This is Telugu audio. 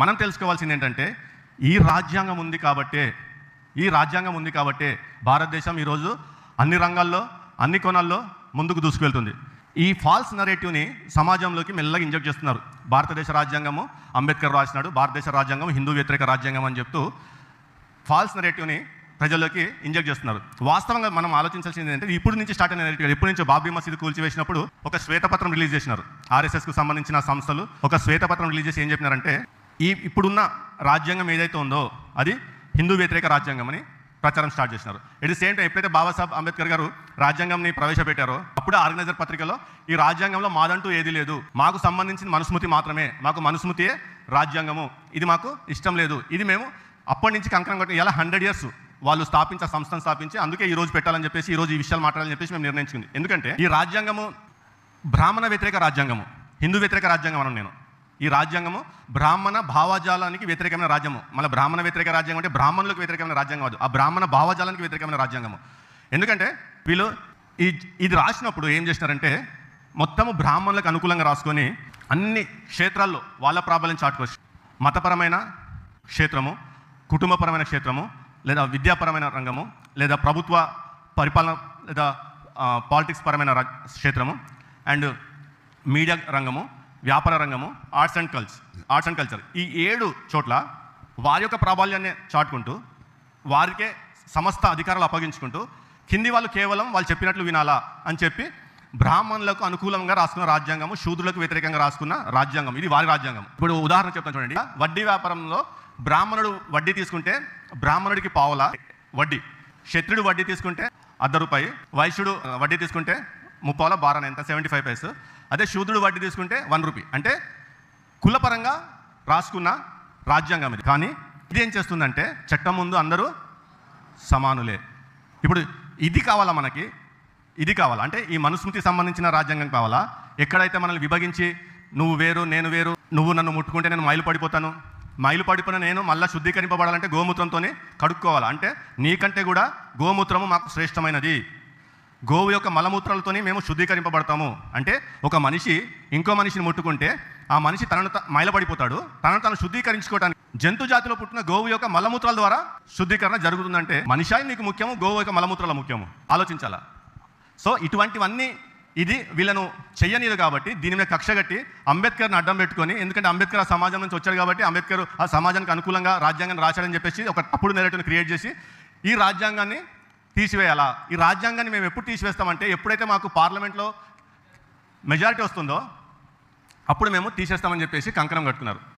మనం తెలుసుకోవాల్సింది ఏంటంటే ఈ రాజ్యాంగం ఉంది కాబట్టే ఈ రాజ్యాంగం ఉంది కాబట్టే భారతదేశం ఈరోజు అన్ని రంగాల్లో అన్ని కోణాల్లో ముందుకు దూసుకువెళ్తుంది. ఈ ఫాల్స్ నరేటివ్ని సమాజంలోకి మెల్లగా ఇంజెక్ట్ చేస్తున్నారు. భారతదేశ రాజ్యాంగము అంబేద్కర్ రాసినాడు. భారతదేశ రాజ్యాంగం హిందూ వ్యతిరేక రాజ్యాంగం అని చెప్తూ ఫాల్స్ నెరేటివ్ని ప్రజల్లోకి ఇంజెక్ట్ చేస్తున్నారు. వాస్తవంగా మనం ఆలోచించాల్సింది ఏంటంటే ఇప్పుడు నుంచి స్టార్ట్ అయిన నరేటివ్ ఇప్పుడు నుంచి బాబ్రీ మసీదు కూల్చివేసినప్పుడు ఒక శ్వేతపత్రం రిలీజ్ చేసినారు. ఆర్ఎస్ఎస్కు సంబంధించిన సంస్థలు ఒక శ్వేతపత్రం రిలీజ్ చేసి ఏం చెప్పినారంటే ఈ ఇప్పుడున్న రాజ్యాంగం ఏదైతే ఉందో అది హిందూ వ్యతిరేక రాజ్యాంగం అని ప్రచారం స్టార్ట్ చేసినారు. ఎట్ సేమ్ టైం ఎప్పుడైతే బాబాసాహెబ్ అంబేద్కర్ గారు రాజ్యాంగంని ప్రవేశపెట్టారో అప్పుడు ఆర్గనైజర్ పత్రికలో ఈ రాజ్యాంగంలో మాదంటూ ఏది లేదు. మాకు సంబంధించిన మనుస్మృతి మాత్రమే. మాకు మనుస్మృతియే రాజ్యాంగము. ఇది మాకు ఇష్టం లేదు. ఇది మేము అప్పటి నుంచి కంకణం కట్టిన ఇలా హండ్రెడ్ ఇయర్స్ వాళ్ళు స్థాపించే సంస్థను స్థాపించి అందుకే ఈ రోజు పెట్టాలని చెప్పేసి ఈ రోజు ఈ విషయాలు మాట్లాడాలని చెప్పేసి మేము నిర్ణయించుకుంది. ఎందుకంటే ఈ రాజ్యాంగము బ్రాహ్మణ వ్యతిరేక రాజ్యాంగము హిందూ వ్యతిరేక రాజ్యాంగం అన్నాను నేను. ఈ రాజ్యాంగము బ్రాహ్మణ భావజాలానికి వ్యతిరేకమైన రాజ్యము. మళ్ళీ బ్రాహ్మణ వ్యతిరేక రాజ్యాంగం అంటే బ్రాహ్మణులకు వ్యతిరేకమైన రాజ్యాంగం కాదు. ఆ బ్రాహ్మణ భావజాలానికి వ్యతిరేకమైన రాజ్యాంగము. ఎందుకంటే వీళ్ళు ఈ ఇది రాసినప్పుడు ఏం చేసినారంటే మొత్తము బ్రాహ్మణులకు అనుకూలంగా రాసుకొని అన్ని క్షేత్రాల్లో వాళ్ళ ప్రాబల్యం చాటుకోవచ్చు మతపరమైన క్షేత్రము కుటుంబపరమైన క్షేత్రము లేదా విద్యాపరమైన రంగము లేదా ప్రభుత్వ పరిపాలన లేదా పాలిటిక్స్ పరమైన రా- క్షేత్రము అండ్ మీడియా రంగము వ్యాపార రంగము arts and culture arts and culture ఈ ఏడు చోట్ల వారి యొక్క ప్రాబల్యాన్ని చాటుకుంటూ వారికే సమస్త అధికారాలు అప్పగించుకుంటూ కింది వాళ్ళు కేవలం వాళ్ళు చెప్పినట్లు వినాలా అని చెప్పి బ్రాహ్మణులకు అనుకూలంగా రాసుకున్న రాజ్యాంగము శూద్రులకు వ్యతిరేకంగా రాసుకున్న రాజ్యాంగం. ఇది వారి రాజ్యాంగం. ఇప్పుడు ఉదాహరణ చెప్తాను చూడండి. వడ్డీ వ్యాపారంలో బ్రాహ్మణుడు వడ్డీ తీసుకుంటే బ్రాహ్మణుడికి పావుల వడ్డీ క్షత్రుడు వడ్డీ తీసుకుంటే అర్ధ రూపాయి వైశ్యుడు వడ్డీ తీసుకుంటే ముప్పాల బారాన ఎంత? సెవెంటీ ఫైవ్ పైస్ అదే శూద్రుడు వడ్డీ తీసుకుంటే వన్ రూపీ. అంటే కులపరంగా రాసుకున్న రాజ్యాంగం ఇది. కానీ ఇది ఏం చేస్తుందంటే చట్టం ముందు అందరూ సమానులే. ఇప్పుడు ఇది కావాలా మనకి? ఇది కావాలా? అంటే ఈ మనుస్మృతికి సంబంధించిన రాజ్యాంగం కావాలా? ఎక్కడైతే మనల్ని విభజించి నువ్వు వేరు నేను వేరు నువ్వు నన్ను ముట్టుకుంటే నేను మైలు పడిపోతాను. మైలు పడిపోయిన నేను మళ్ళీ శుద్ధీకరింపబడాలంటే గోమూత్రంతోనే కడుక్కోవాలి? అంటే నీకంటే కూడా గోమూత్రము మాకు శ్రేష్టమైనది. గోవు యొక్క మలమూత్రాలతోనే మేము శుద్ధీకరింపబడతాము. అంటే ఒక మనిషి ఇంకో మనిషిని ముట్టుకుంటే ఆ మనిషి తనను మైలపడిపోతాడు. తనను తను శుద్ధీకరించుకోవడానికి జంతు జాతిలో పుట్టిన గోవు యొక్క మలమూత్రాల ద్వారా శుద్ధీకరణ జరుగుతుందంటే మనిషి నీకు ముఖ్యము గోవు యొక్క మలమూత్రాల ముఖ్యము. ఆలోచించాలా? సో ఇటువంటివన్నీ ఇది వీళ్ళను చెయ్యనిది కాబట్టి దీని మీద కక్ష కట్టి అంబేద్కర్ని అడ్డం పెట్టుకొని ఎందుకంటే అంబేద్కర్ ఆ సమాజం నుంచి వచ్చాడు కాబట్టి అంబేద్కర్ ఆ సమాజానికి అనుకూలంగా రాజ్యాంగాన్ని రాశాడని చెప్పేసి ఒక తప్పుడు నెరేటివ్ని క్రియేట్ చేసి ఈ రాజ్యాంగాన్ని తీసివేయాలా? ఈ రాజ్యాంగాన్ని మేము ఎప్పుడు తీసివేస్తామంటే ఎప్పుడైతే మాకు పార్లమెంట్లో మెజారిటీ వస్తుందో అప్పుడు మేము తీసేస్తామని చెప్పేసి కంకణం కట్టుకున్నారు.